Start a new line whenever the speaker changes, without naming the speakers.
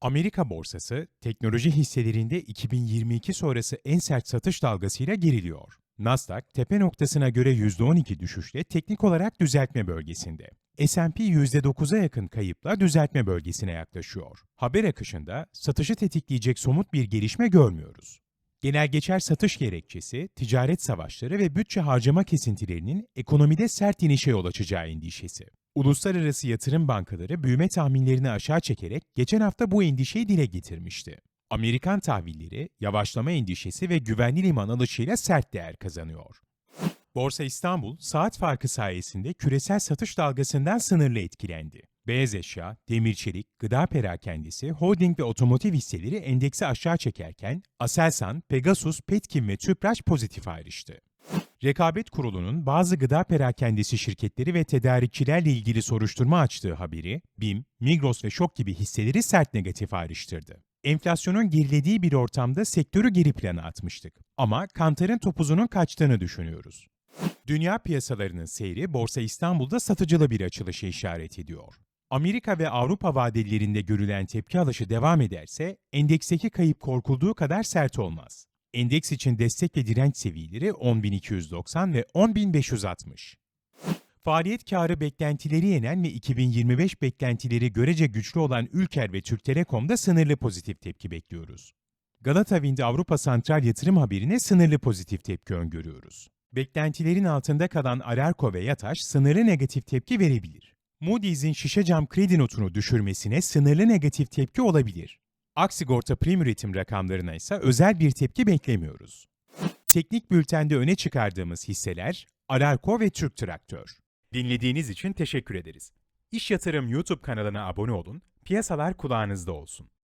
Amerika borsası, teknoloji hisselerinde 2022 sonrası en sert satış dalgasıyla geriliyor. Nasdaq, tepe noktasına göre %12 düşüşle teknik olarak düzeltme bölgesinde. S&P %9'a yakın kayıpla düzeltme bölgesine yaklaşıyor. Haber akışında satışı tetikleyecek somut bir gelişme görmüyoruz. Genel geçer satış gerekçesi, ticaret savaşları ve bütçe harcama kesintilerinin ekonomide sert inişe yol açacağı endişesi. Uluslararası yatırım bankaları büyüme tahminlerini aşağı çekerek geçen hafta bu endişeyi dile getirmişti. Amerikan tahvilleri, yavaşlama endişesi ve güvenli liman alışıyla sert değer kazanıyor. Borsa İstanbul, saat farkı sayesinde küresel satış dalgasından sınırlı etkilendi. Beyaz eşya, demir çelik, gıda perakendisi, holding ve otomotiv hisseleri endeksi aşağı çekerken, Aselsan, Pegasus, Petkim ve Tüpraş pozitif ayrıştı. Rekabet Kurulu'nun bazı gıda perakendisi şirketleri ve tedarikçilerle ilgili soruşturma açtığı haberi, BİM, Migros ve Şok gibi hisseleri sert negatif ayrıştırdı. Enflasyonun gerilediği bir ortamda sektörü geri plana atmıştık. Ama kantarın topuzunun kaçtığını düşünüyoruz. Dünya piyasalarının seyri Borsa İstanbul'da satıcılı bir açılışı işaret ediyor. Amerika ve Avrupa vadelilerinde görülen tepki alışı devam ederse endeksteki kayıp korkulduğu kadar sert olmaz. Endeks için destek ve direnç seviyeleri 10.290 ve 10.560. Faaliyet karı beklentileri yenen ve 2025 beklentileri görece güçlü olan Ülker ve Türk Telekom'da sınırlı pozitif tepki bekliyoruz. Galata Wind Avrupa Santral yatırım haberine sınırlı pozitif tepki öngörüyoruz. Beklentilerin altında kalan Ararko ve Yataş sınırlı negatif tepki verebilir. Moody's'in şişe cam kredi notunu düşürmesine sınırlı negatif tepki olabilir. Aksigorta prim üretim rakamlarına ise özel bir tepki beklemiyoruz. Teknik bültende öne çıkardığımız hisseler Ararko ve Türk Traktör. Dinlediğiniz için teşekkür ederiz. İş Yatırım YouTube kanalına abone olun, piyasalar kulağınızda olsun.